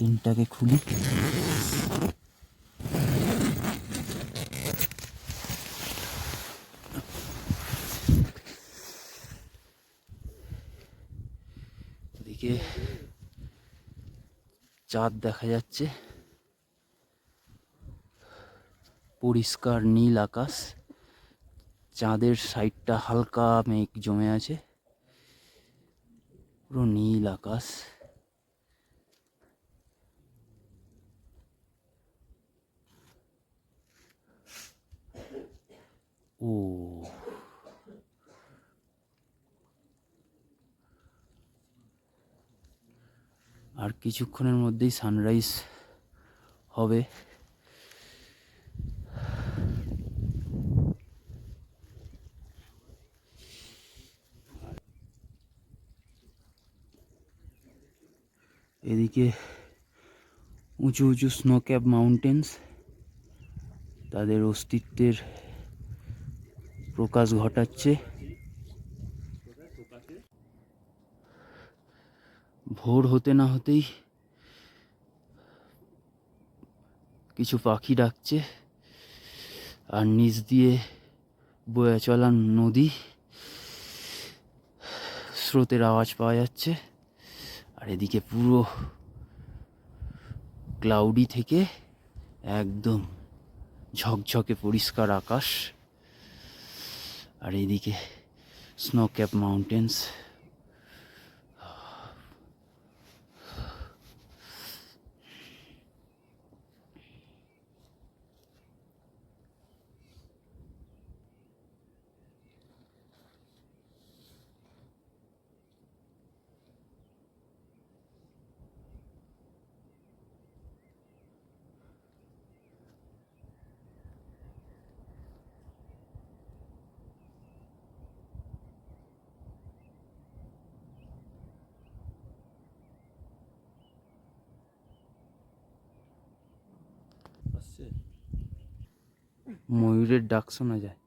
টেনটাকে খুলি। এদিকে চাঁদ দেখা যাচ্ছে। পরিষ্কার নীল আকাশ। চাঁদের সাইডটা হালকা মেঘ জমে আছে। পুরো নীল আকাশ। আর কিছুক্ষণের মধ্যেই সানরাইজ হবে। এদিকে উঁচু উঁচু স্নো ক্যাপ মাউন্টেন্স তাদের অস্তিত্বের প্রকাশ ঘটাচ্ছে। ভোর হতে না হতেই কিছু পাখি ডাকছে আর নিচ দিয়ে বয়ে চলা নদী স্রোতের আওয়াজ পাওয়া যাচ্ছে। আর এদিকে পুরো ক্লাউডি থেকে একদম ঝকঝকে পরিষ্কার আকাশ। আর এদিকে স্নো ক্যাপ মাউন্টেন্স ময়ূরের ডাক শোনা যায়।